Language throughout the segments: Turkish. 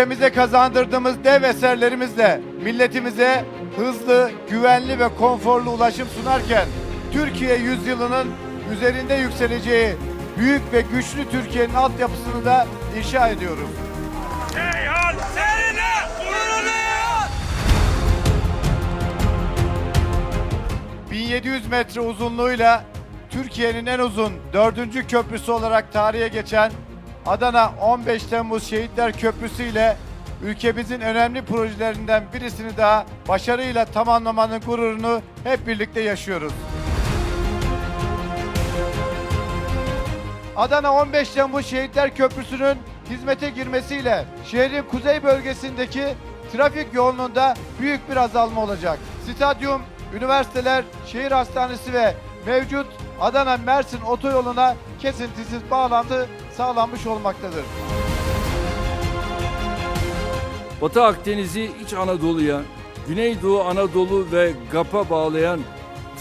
ülkemize kazandırdığımız dev eserlerimizle milletimize hızlı, güvenli ve konforlu ulaşım sunarken Türkiye yüzyılının üzerinde yükseleceği büyük ve güçlü Türkiye'nin altyapısını da inşa ediyoruz. Ceyhan seninle gururluyuz. 1700 metre uzunluğuyla Türkiye'nin en uzun dördüncü köprüsü olarak tarihe geçen Adana 15 Temmuz Şehitler Köprüsü ile ülkemizin önemli projelerinden birisini daha başarıyla tamamlamanın gururunu hep birlikte yaşıyoruz. Adana 15 Temmuz Şehitler Köprüsü'nün hizmete girmesiyle şehrin kuzey bölgesindeki trafik yoğunluğunda büyük bir azalma olacak. Stadyum, üniversiteler, şehir hastanesi ve mevcut Adana-Mersin otoyoluna kesintisiz bağlantı sağlanmış olmaktadır. Batı Akdeniz'i İç Anadolu'ya, Güneydoğu Anadolu ve GAP'a bağlayan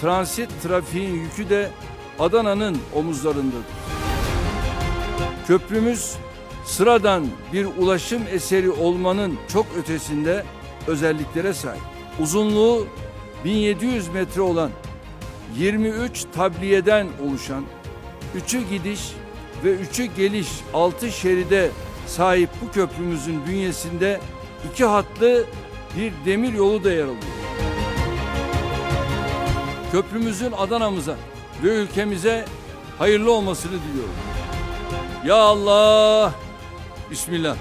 transit trafiğin yükü de Adana'nın omuzlarındadır. Köprümüz sıradan bir ulaşım eseri olmanın çok ötesinde özelliklere sahip. Uzunluğu 1700 metre olan 23 tabliyeden oluşan, üçü gidiş ve üçü geliş altı şeride sahip bu köprümüzün bünyesinde iki hatlı bir demir yolu da yer alıyor. Köprümüzün Adana'mıza ve ülkemize hayırlı olmasını diliyorum. Ya Allah, Bismillah.